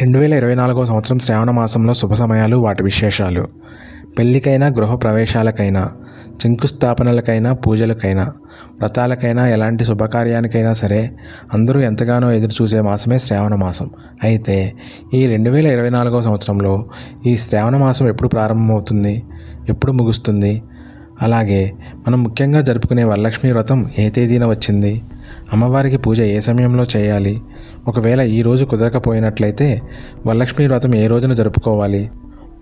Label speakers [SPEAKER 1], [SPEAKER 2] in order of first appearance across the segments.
[SPEAKER 1] రెండు వేల ఇరవై నాలుగో సంవత్సరం శ్రావణ మాసంలో శుభ సమయాలు వాటి విశేషాలు. పెళ్ళికైనా గృహ ప్రవేశాలకైనా శంకుస్థాపనలకైనా పూజలకైనా వ్రతాలకైనా ఎలాంటి శుభకార్యానికైనా సరే అందరూ ఎంతగానో ఎదురు చూసే మాసమే శ్రావణ మాసం. అయితే ఈ రెండు వేల ఇరవై నాలుగో సంవత్సరంలో ఈ శ్రావణ మాసం ఎప్పుడు ప్రారంభమవుతుంది ఎప్పుడు ముగుస్తుంది? అలాగే మనం ముఖ్యంగా జరుపుకునే వరలక్ష్మి వ్రతం ఏ తేదీన వచ్చింది? అమ్మవారికి పూజ ఏ సమయంలో చేయాలి? ఒకవేళ ఈ రోజు కుదరకపోయినట్లయితే వరలక్ష్మి వ్రతం ఏ రోజున జరుపుకోవాలి?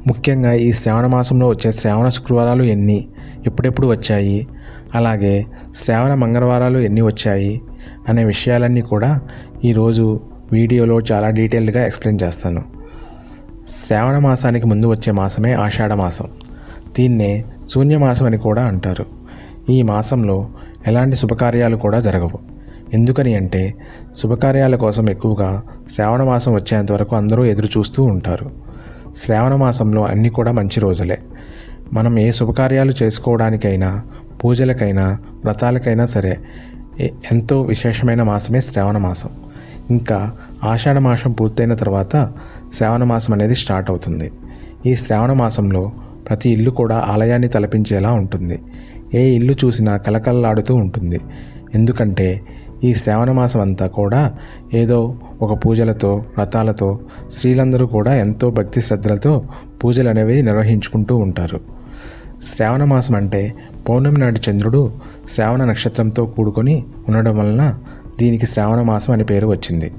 [SPEAKER 1] ముఖ్యంగా ఈ శ్రావణ మాసంలో వచ్చే శ్రావణ శుక్రవారాలు ఎన్ని? ఎప్పుడెప్పుడు వచ్చాయి? అలాగే శ్రావణ మంగళవారాలు ఎన్ని వచ్చాయి? అనే విషయాలన్నీ కూడా ఈరోజు వీడియోలో చాలా డీటెయిల్డ్గా ఎక్స్ప్లెయిన్ చేస్తాను. శ్రావణ మాసానికి ముందు వచ్చే మాసమే ఆషాఢ మాసం. దీన్నే శూన్యమాసం అని కూడా అంటారు. ఈ మాసంలో ఎలాంటి శుభకార్యాలు కూడా జరగవు. ఎందుకని అంటే శుభకార్యాల కోసం ఎక్కువగా శ్రావణ మాసం వచ్చేంత వరకు అందరూ ఎదురు చూస్తూ ఉంటారు. శ్రావణ మాసంలో అన్నీ కూడా మంచి రోజులే. మనం ఏ శుభకార్యాలు చేసుకోవడానికైనా పూజలకైనా వ్రతాలకైనా సరే ఎంతో విశేషమైన మాసమే శ్రావణ మాసం. ఇంకా ఆషాఢ మాసం పూర్తయిన తర్వాత శ్రావణ మాసం అనేది స్టార్ట్ అవుతుంది. ఈ శ్రావణ మాసంలో ప్రతి ఇల్లు కూడా ఆలయాన్ని తలపించేలా ఉంటుంది. ఏ ఇల్లు చూసినా కలకలలాడుతూ ఉంటుంది. ఎందుకంటే ఈ శ్రావణ మాసం అంతా కూడా ఏదో ఒక పూజలతో వ్రతాలతో స్త్రీలందరూ కూడా ఎంతో భక్తి శ్రద్ధలతో పూజలు అనేవి నిర్వహించుకుంటూ ఉంటారు. శ్రావణ మాసం అంటే పౌర్ణమి నాటి చంద్రుడు శ్రావణ నక్షత్రంతో కూడుకొని ఉండడం వలన దీనికి శ్రావణ మాసం అని పేరు వచ్చింది.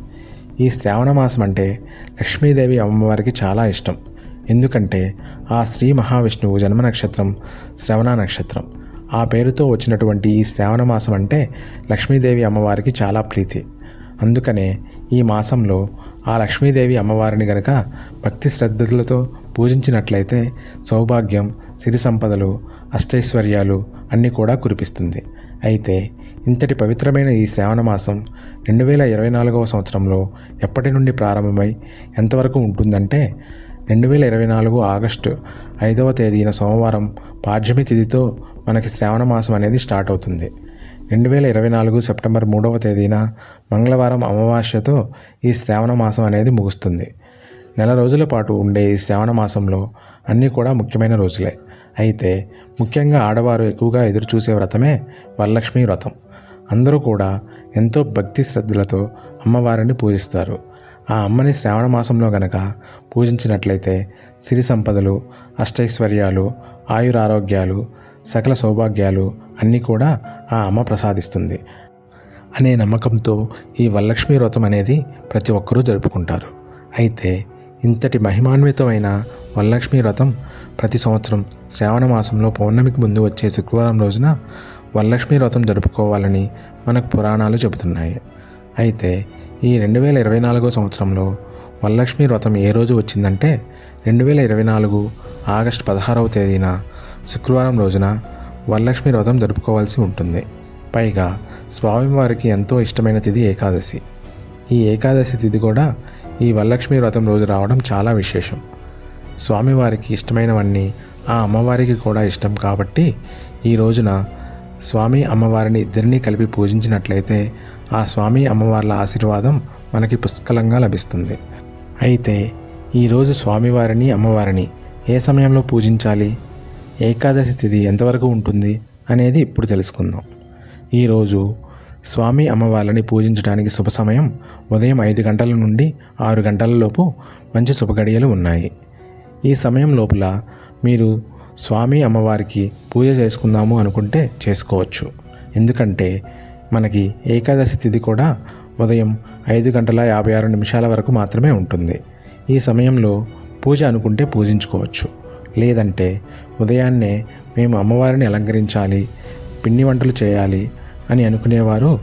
[SPEAKER 1] ఈ శ్రావణ మాసం అంటే లక్ష్మీదేవి అమ్మవారికి చాలా ఇష్టం. ఎందుకంటే ఆ శ్రీ మహావిష్ణువు జన్మ నక్షత్రం శ్రవణ నక్షత్రం. ఆ పేరుతో వచ్చినటువంటి ఈ శ్రావణ మాసం అంటే లక్ష్మీదేవి అమ్మవారికి చాలా ప్రీతి. అందుకనే ఈ మాసంలో ఆ లక్ష్మీదేవి అమ్మవారిని గనక భక్తి శ్రద్ధలతో పూజించినట్లయితే సౌభాగ్యం సిరి సంపదలు అష్టైశ్వర్యాలు అన్నీ కూడా కురిపిస్తుంది. అయితే ఇంతటి పవిత్రమైన ఈ శ్రావణ మాసం రెండు వేల ఇరవై నాలుగవ సంవత్సరంలో ఎప్పటి నుండి ప్రారంభమై ఎంతవరకు ఉంటుందంటే రెండు వేల ఇరవై నాలుగు ఆగస్టు ఐదవ తేదీన సోమవారం పాడ్యమి తిథితో మనకి శ్రావణ మాసం అనేది స్టార్ట్ అవుతుంది. రెండు వేల ఇరవై నాలుగు సెప్టెంబర్ మూడవ తేదీన మంగళవారం అమావాస్యతో ఈ శ్రావణ మాసం అనేది ముగుస్తుంది. నెల రోజుల పాటు ఉండే ఈ శ్రావణ మాసంలో అన్నీ కూడా ముఖ్యమైన రోజులే. అయితే ముఖ్యంగా ఆడవారు ఎక్కువగా ఎదురుచూసే వ్రతమే వరలక్ష్మి వ్రతం. అందరూ కూడా ఎంతో భక్తి శ్రద్ధలతో అమ్మవారిని పూజిస్తారు. ఆ అమ్మని శ్రావణ మాసంలో గనక పూజించినట్లయితే సిరి సంపదలు అష్టైశ్వర్యాలు ఆయురారోగ్యాలు సకల సౌభాగ్యాలు అన్నీ కూడా ఆ అమ్మ ప్రసాదిస్తుంది అనే నమ్మకంతో ఈ వరలక్ష్మి వ్రతం అనేది ప్రతి ఒక్కరూ జరుపుకుంటారు. అయితే ఇంతటి మహిమాన్వితమైన వరలక్ష్మి వ్రతం ప్రతి సంవత్సరం శ్రావణ మాసంలో పౌర్ణమికి ముందు వచ్చే శుక్రవారం రోజున వరలక్ష్మి వ్రతం జరుపుకోవాలని మనకు పురాణాలు చెబుతున్నాయి. అయితే ఈ రెండు వేల ఇరవై నాలుగో సంవత్సరంలో వరలక్ష్మి వ్రతం ఏ రోజు వచ్చిందంటే రెండు వేల ఇరవై నాలుగు ఆగస్టు పదహారవ తేదీన శుక్రవారం రోజున వరలక్ష్మి వ్రతం జరుపుకోవాల్సి ఉంటుంది. పైగా స్వామివారికి ఎంతో ఇష్టమైన తిథి ఏకాదశి. ఈ ఏకాదశి తిథి కూడా ఈ వరలక్ష్మి వ్రతం రోజు రావడం చాలా విశేషం. స్వామివారికి ఇష్టమైనవన్నీ ఆ అమ్మవారికి కూడా ఇష్టం కాబట్టి ఈ రోజున స్వామి అమ్మవారిని ఇద్దరినీ కలిపి పూజించినట్లయితే ఆ స్వామి అమ్మవార్ల ఆశీర్వాదం మనకి పుష్కలంగా లభిస్తుంది. అయితే ఈరోజు స్వామివారిని అమ్మవారిని ఏ సమయంలో పూజించాలి? ఏకాదశి తిథి ఎంతవరకు ఉంటుంది అనేది ఇప్పుడు తెలుసుకుందాం. ఈరోజు స్వామి అమ్మవార్లని పూజించడానికి శుభ సమయం ఉదయం ఐదు గంటల నుండి ఆరు గంటల లోపు మంచి శుభగడియలు ఉన్నాయి. ఈ సమయం లోపల మీరు స్వామి అమ్మవారికి పూజ చేసుకుందాము అనుకుంటే చేసుకోవచ్చు. ఎందుకంటే మనకి ఏకాదశి తిథి కూడా ఉదయం ఐదు గంటల యాభై ఆరు నిమిషాల వరకు మాత్రమే ఉంటుంది. ఈ సమయంలో పూజ అనుకుంటే పూజించుకోవచ్చు. లేదంటే ఉదయాన్నే మేము అమ్మవారిని అలంకరించాలి పిండి వంటలు చేయాలి అని అనుకునేవారు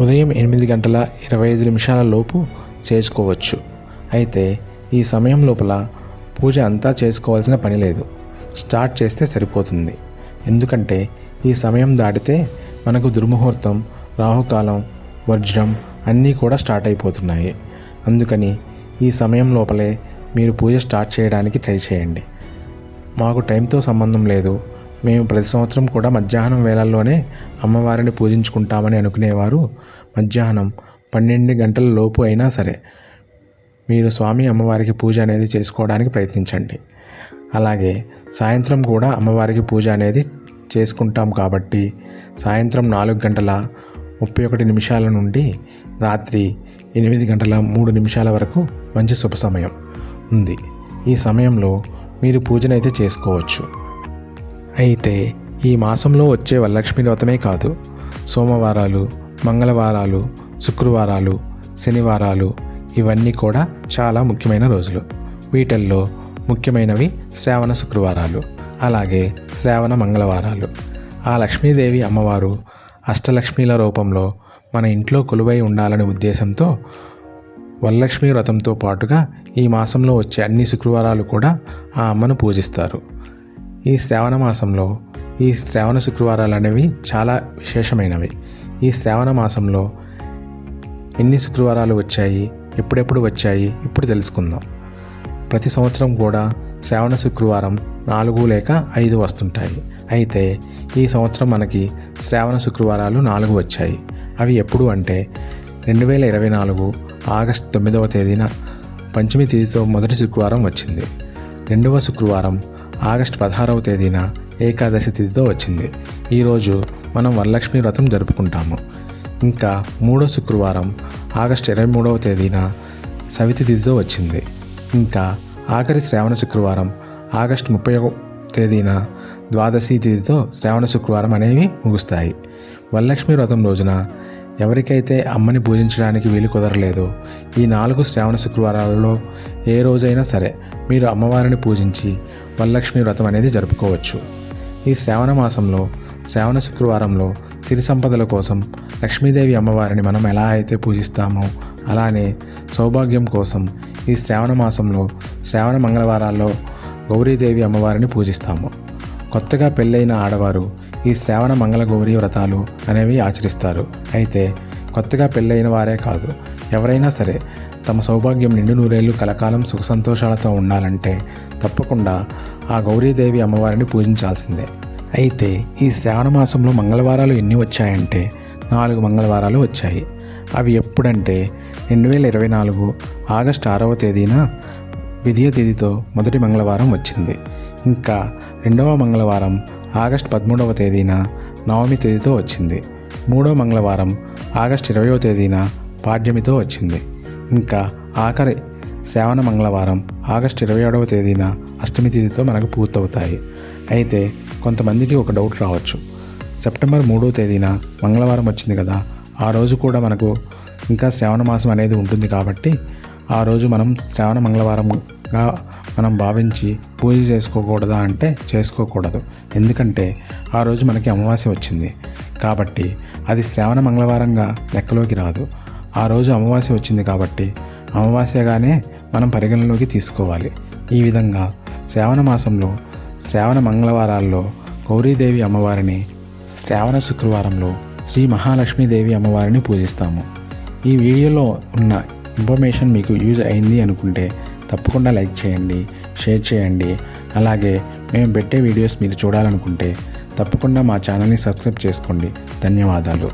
[SPEAKER 1] ఉదయం ఎనిమిది గంటల ఇరవై ఐదు నిమిషాల లోపు చేసుకోవచ్చు. అయితే ఈ సమయం లోపల పూజ అంతా చేసుకోవాల్సిన పని లేదు. స్టార్ట్ చేస్తే సరిపోతుంది. ఎందుకంటే ఈ సమయం దాటితే మనకు దుర్ముహూర్తం రాహుకాలం వజ్రం అన్నీ కూడా స్టార్ట్ అయిపోతున్నాయి. అందుకని ఈ సమయం లోపలే మీరు పూజ స్టార్ట్ చేయడానికి ట్రై చేయండి. మాకు టైంతో సంబంధం లేదు. మేము ప్రతి సంవత్సరం కూడా మధ్యాహ్నం వేళల్లోనే అమ్మవారిని పూజించుకుంటామని అనుకునేవారు. మధ్యాహ్నం పన్నెండు గంటల లోపు అయినా సరే మీరు స్వామి అమ్మవారికి పూజ అనేది చేసుకోవడానికి ప్రయత్నించండి. అలాగే సాయంత్రం కూడా అమ్మవారికి పూజ అనేది చేసుకుంటాం కాబట్టి సాయంత్రం నాలుగు గంటల ముప్పై ఒకటి నిమిషాల నుండి రాత్రి ఎనిమిది గంటల మూడు నిమిషాల వరకు మంచి శుభ సమయం ఉంది. ఈ సమయంలో మీరు పూజనైతే చేసుకోవచ్చు. అయితే ఈ మాసంలో వచ్చే వరలక్ష్మీ వ్రతమే కాదు సోమవారాలు మంగళవారాలు శుక్రవారాలు శనివారాలు ఇవన్నీ కూడా చాలా ముఖ్యమైన రోజులు. వీటిల్లో ముఖ్యమైనవి శ్రావణ శుక్రవారాలు అలాగే శ్రావణ మంగళవారాలు. ఆ లక్ష్మీదేవి అమ్మవారు అష్టలక్ష్మీల రూపంలో మన ఇంట్లో కొలువై ఉండాలనే ఉద్దేశంతో వరలక్ష్మి వ్రతంతో పాటుగా ఈ మాసంలో వచ్చే అన్ని శుక్రవారాలు కూడా ఆ అమ్మను పూజిస్తారు. ఈ శ్రావణ మాసంలో ఈ శ్రావణ శుక్రవారాలు అనేవి చాలా విశేషమైనవి. ఈ శ్రావణ మాసంలో ఎన్ని శుక్రవారాలు వచ్చాయి ఎప్పుడెప్పుడు వచ్చాయి ఇప్పుడు తెలుసుకుందాం. ప్రతి సంవత్సరం కూడా శ్రావణ శుక్రవారం నాలుగు లేక ఐదు వస్తుంటాయి. అయితే ఈ సంవత్సరం మనకి శ్రావణ శుక్రవారాలు నాలుగు వచ్చాయి. అవి ఎప్పుడు అంటే రెండు వేల ఇరవై నాలుగు ఆగస్టు తొమ్మిదవ తేదీన పంచమి తేదీతో మొదటి శుక్రవారం వచ్చింది. రెండవ శుక్రవారం ఆగస్టు పదహారవ తేదీన ఏకాదశి తిథితో వచ్చింది. ఈరోజు మనం వరలక్ష్మి వ్రతం జరుపుకుంటాము. ఇంకా మూడో శుక్రవారం ఆగస్టు ఇరవై మూడవ తేదీన సవితి తిథితో వచ్చింది. ఇంకా ఆఖరి శ్రావణ శుక్రవారం ఆగస్టు ముప్పై తేదీన ద్వాదశి తేదీతో శ్రావణ శుక్రవారం అనేవి ముగుస్తాయి. వరలక్ష్మి వ్రతం రోజున ఎవరికైతే అమ్మని పూజించడానికి వీలు కుదరలేదో ఈ నాలుగు శ్రావణ శుక్రవారాలలో ఏ రోజైనా సరే మీరు అమ్మవారిని పూజించి వరలక్ష్మి వ్రతం అనేది జరుపుకోవచ్చు. ఈ శ్రావణ మాసంలో శ్రావణ శుక్రవారంలో సిరి సంపదల కోసం లక్ష్మీదేవి అమ్మవారిని మనం ఎలా అయితే పూజిస్తామో అలానే సౌభాగ్యం కోసం ఈ శ్రావణ మాసంలో శ్రావణ మంగళవారాల్లో గౌరీదేవి అమ్మవారిని పూజిస్తాము. కొత్తగా పెళ్ళైన ఆడవారు ఈ శ్రావణ మంగళ గౌరీ వ్రతాలు అనేవి ఆచరిస్తారు. అయితే కొత్తగా పెళ్ళైన వారే కాదు ఎవరైనా సరే తమ సౌభాగ్యం నిండు నూరేళ్ళు కలకాలం సుఖ సంతోషాలతో ఉండాలంటే తప్పకుండా ఆ గౌరీదేవి అమ్మవారిని పూజించాల్సిందే. అయితే ఈ శ్రావణ మాసంలో మంగళవారాలు ఎన్ని వచ్చాయంటే నాలుగు మంగళవారాలు వచ్చాయి. అవి ఎప్పుడంటే రెండు వేల ఇరవై నాలుగు ఆగస్టు ఆరవ తేదీన విధియ తేదీతో మొదటి మంగళవారం వచ్చింది. ఇంకా రెండవ మంగళవారం ఆగస్టు పదమూడవ తేదీన నవమి తేదీతో వచ్చింది. మూడో మంగళవారం ఆగస్టు ఇరవయో తేదీన పాడ్యమితో వచ్చింది. ఇంకా ఆఖరి శ్రావణ మంగళవారం ఆగస్టు ఇరవై ఏడవ తేదీన అష్టమి తేదీతో మనకు పూర్తవుతాయి. అయితే కొంతమందికి ఒక డౌట్ రావచ్చు. సెప్టెంబర్ మూడో తేదీన మంగళవారం వచ్చింది కదా ఆ రోజు కూడా మనకు ఇంకా శ్రావణ మాసం అనేది ఉంటుంది కాబట్టి ఆ రోజు మనం శ్రావణ మంగళవారంగా మనం భావించి పూజ చేసుకోకూడదా అంటే చేసుకోకూడదు. ఎందుకంటే ఆ రోజు మనకి అమావాస్య వచ్చింది. కాబట్టి అది శ్రావణ మంగళవారంగా లెక్కలోకి రాదు. ఆ రోజు అమావాస్య వచ్చింది కాబట్టి అమావాస్యగానే మనం పరిగణలోకి తీసుకోవాలి. ఈ విధంగా శ్రావణ మాసంలో శ్రావణ మంగళవారాల్లో గౌరీదేవి అమ్మవారిని శ్రావణ శుక్రవారంలో శ్రీ మహాలక్ష్మీదేవి అమ్మవారిని పూజిస్తాము. ఈ వీడియోలో ఉన్న ఇన్ఫర్మేషన్ మీకు యూజ్ అయింది అనుకుంటే తప్పకుండా లైక్ చేయండి షేర్ చేయండి. అలాగే మేము పెట్టే వీడియోస్ మీరు చూడాలనుకుంటే తప్పకుండా మా ఛానల్ని సబ్స్క్రైబ్ చేసుకోండి. ధన్యవాదాలు.